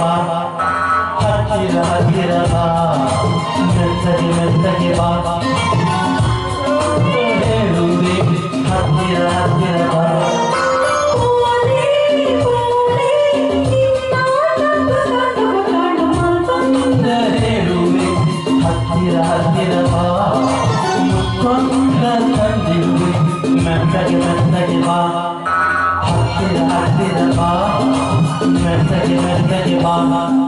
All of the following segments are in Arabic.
منتهبا قتل أبيرها منتهب منتهبا أبير أبيرها منتهبا حتى أبيرها اهتدي اهتدي طه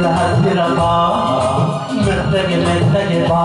lahat binaba Mettege mettege ba